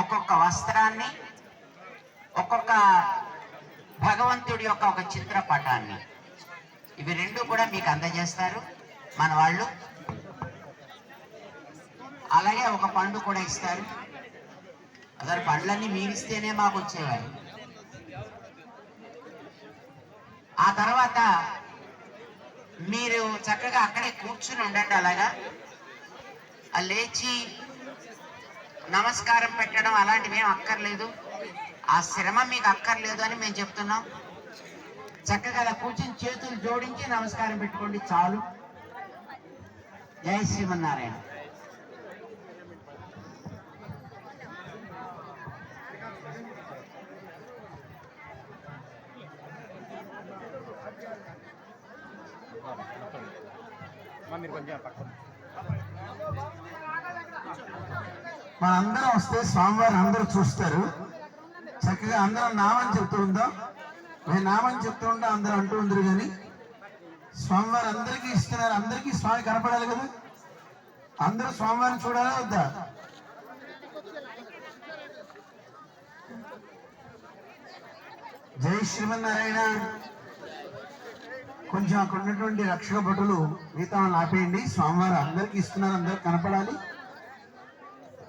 ఒక్కొక్క వస్త్రాన్ని ఒక్కొక్క భగవంతుడి యొక్క ఒక చిత్రపటాన్ని. ఇవి రెండు కూడా మీకు అందజేస్తారు మన వాళ్ళు. అలాగే ఒక పండు కూడా ఇస్తారు. అసలు పండ్లన్నీ మీరిస్తేనే మాకు వచ్చేవారు ఆ తర్వాత మీరు చక్కగా అక్కడే కూర్చుని ఉండండి అలాగా. ఆ లేచి నమస్కారం పెట్టడం అలాంటివి ఏం అక్కర్లేదు. ఆ శ్రమ మీకు అక్కర్లేదు అని మేము చెప్తున్నాం. చక్కగా అలా కూర్చుని చేతులు జోడించి నమస్కారం పెట్టుకోండి చాలు. జై శ్రీమన్నారాయణ. మీరు కొంచెం పక్కన. మనందరం వస్తే స్వామివారిని అందరూ చూస్తారు. చక్కగా అందరం నామని చెప్తూ ఉందాం. మేము నామని చెప్తూ ఉంటాం అందరూ అంటూ ఉందరు కానీ స్వామివారు అందరికీ ఇస్తున్నారు. అందరికీ స్వామి కనపడాలి కదా. అందరూ స్వామివారిని చూడాలా వద్దా? జై శ్రీమన్నారాయణ. కొంచెం అక్కడ ఉన్నటువంటి రక్షక భటులు మిగతా ఆపేయండి. స్వామివారు అందరికీ ఇస్తున్నారు. అందరూ కనపడాలి.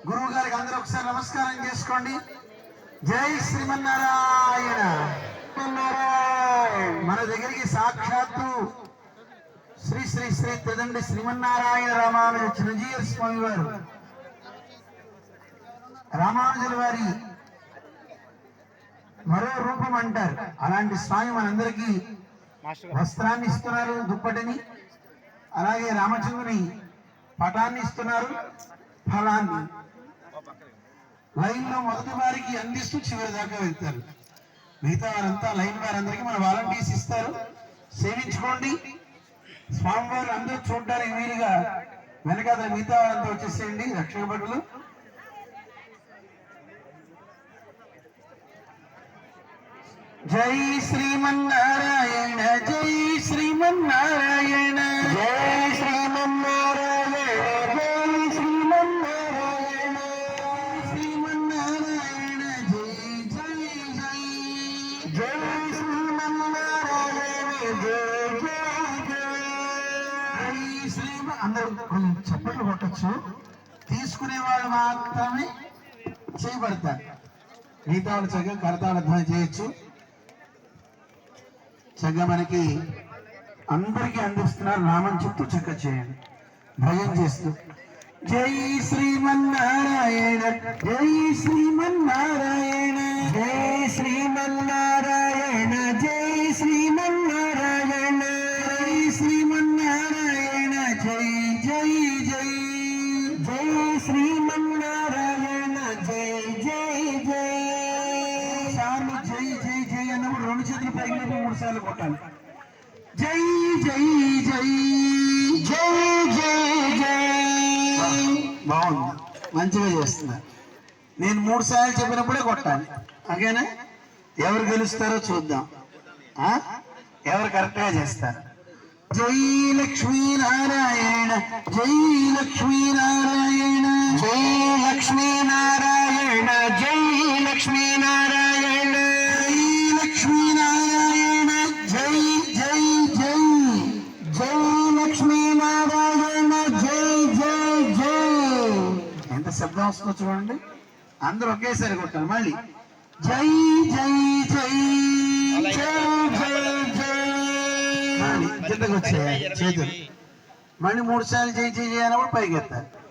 గురువు గారికి అందరూ ఒకసారి నమస్కారం చేసుకోండి. జై శ్రీమన్నారాయణ. మన దగ్గరికి సాక్షాత్తు శ్రీ శ్రీ శ్రీ తెదండి శ్రీమన్నారాయణ రామానుజ చిరంజీవి స్వామి వారు. రామానుజుల వారి మరో రూపం అంటారు. అలాంటి స్వామి మనందరికీ వస్త్రాన్ని ఇస్తున్నారు దుప్పటిని. అలాగే రామచంద్రుని పటాన్ని ఇస్తున్నారు ఫలాన్ని. లైన్లో మొదటి వారికి అందిస్తూ చివరి దాకా వెళ్తారు. మిగతా వారంతా లైన్ వారందరికీ మన వాలంటీర్స్ ఇస్తారు. సేవించుకోండి. స్వామివారు అందరూ చూడడానికి వీలుగా వెనకాల మిగతా వారంతా వచ్చేసేయండి. రక్షక భటులు జై శ్రీమన్నారాయణ జై శ్రీమన్నారాయణ. జై అందరూ కొంచెం చప్పట్లు కొట్టచ్చు. తీసుకునే వాళ్ళు మాత్రమే చేయబడతారు. మిగతా చక్కగా కరతాళ అర్థం చేయొచ్చు. చక్కగా మనకి అందరికీ అందిస్తున్నారు. నామం చుట్టూ చక్క చేయండి. భయం చేస్తూ. జై శ్రీమన్నారాయణ జై శ్రీమన్నారాయణ. శ్రీమన్నారాయణ జై జై జై. సార్లు జై జై జై అన్నప్పుడు రెండు చేతులు పైకి మూడు సార్లు కొట్టాలి. జై జై జై జై జై జై. బాగుంది. మంచిగా చేస్తున్నారు. నేను మూడు సార్లు చెప్పినప్పుడే కొట్టాలి. ఓకేనా? ఎవరు గెలుస్తారో చూద్దాం. ఆ? ఎవరు కరెక్ట్గా చేస్తారు? జై లక్ష్మీనారాయణ జై లక్ష్మీ శబ్దం వస్తుందో చూడండి. అందరూ ఒకేసారి కొట్టాలి. మళ్ళీ. జై జై జై జై జై కిందకు వచ్చాయి చేతులు. మళ్ళీ మూడు సార్లు జై జై జై అన్నప్పుడు పైకి ఎత్తారు